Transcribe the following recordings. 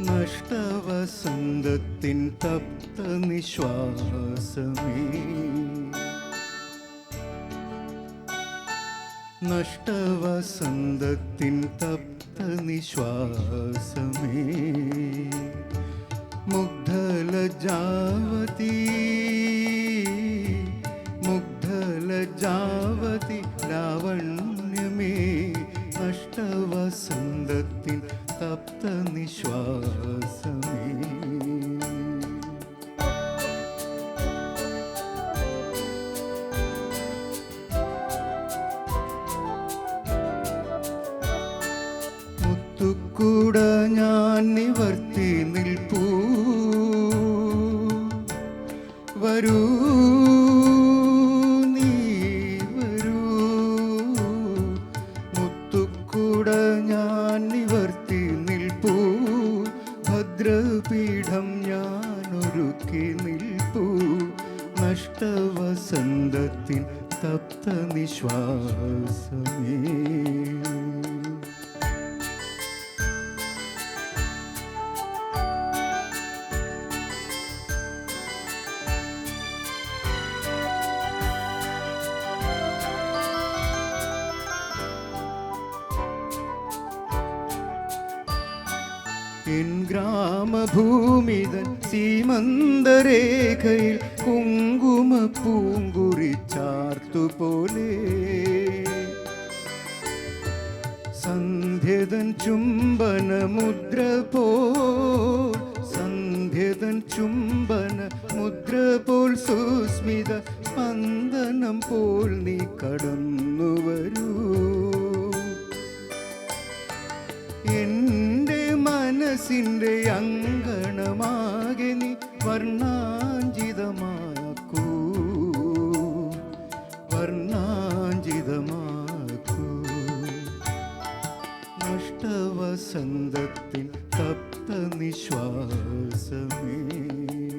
നഷ്ടവസന്തത്തിൻ തപ്ത നിശ്വാസമേ. നഷ്ടവസന്തത്തിൻ തപ്ത നിശ്വാസമേ. മുഗ്ധലജാവതി നഷ്ടവസന്തത്തിൻ തപ്ത നിശ്വാസമേ. മുത്തുക്കൂട നിവർത്തി നിൽപ്പൂ. വരൂ മുത്തുക്കൂട ഞാൻ നിവർത്തി നിൽപ്പൂ. ഭദ്രപീഠം ഞാൻ ഒരുക്കി നിൽപ്പൂ. നഷ്ടവസന്തത്തിൻ തപ്ത നിശ്വാസമേ. ഗ്രാമഭൂമിതൻ സീമന്തരേഖയിൽ കുങ്കുമ പൂങ്കുറി ചാർത്തുപോലെ സന്ധ്യതൻ ചുംബന മുദ്ര പോ സന്ധ്യതൻ ചുംബന മുദ്ര പോൽ സുസ്മിത സ്പന്ദനം പോൽ നീ കടന്നു വരൂ മനസ്സിന്റെ അങ്കണമാകെ നീ വർണാഞ്ചിതമാക്കൂ. വർണാഞ്ചിതമാക്കൂ. നഷ്ടവസന്തത്തിൻ തപ്ത നിശ്വാസമേ.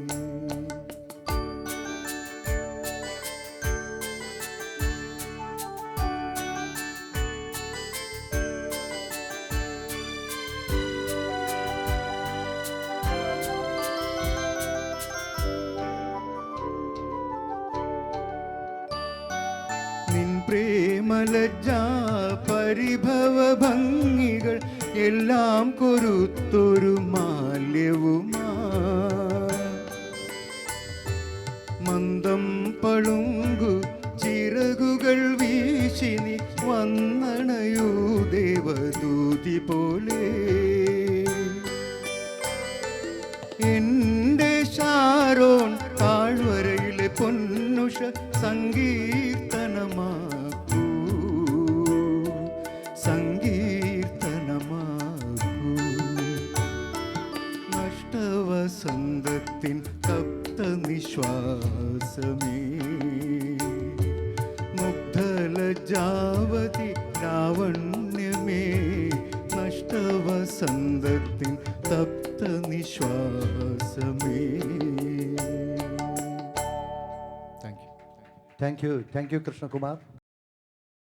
പ്രേമലജ്ജ പരിഭവ ഭംഗികൾ എല്ലാം കൊരുത്തൊരു മാല്യവുമാ. മന്ദം പളുങ്കു ചിറകുകൾ വീശിനി വന്നണയൂ ദേവദൂതി പോലെ. എന്റെ ഷാരോൺ താഴ്വരയിലെ പൊന്നുഷ സങ്കീർത്തനമാക്കൂ തപ്ത നിശ്വാസമേ. മുഗ്ധലജാവതി രാവണ്യമേ നഷ്ടവസന്തത്തിൻ തപ്ത നിശ്വാസമേ. Thank you thank you thank you Krishnakumar.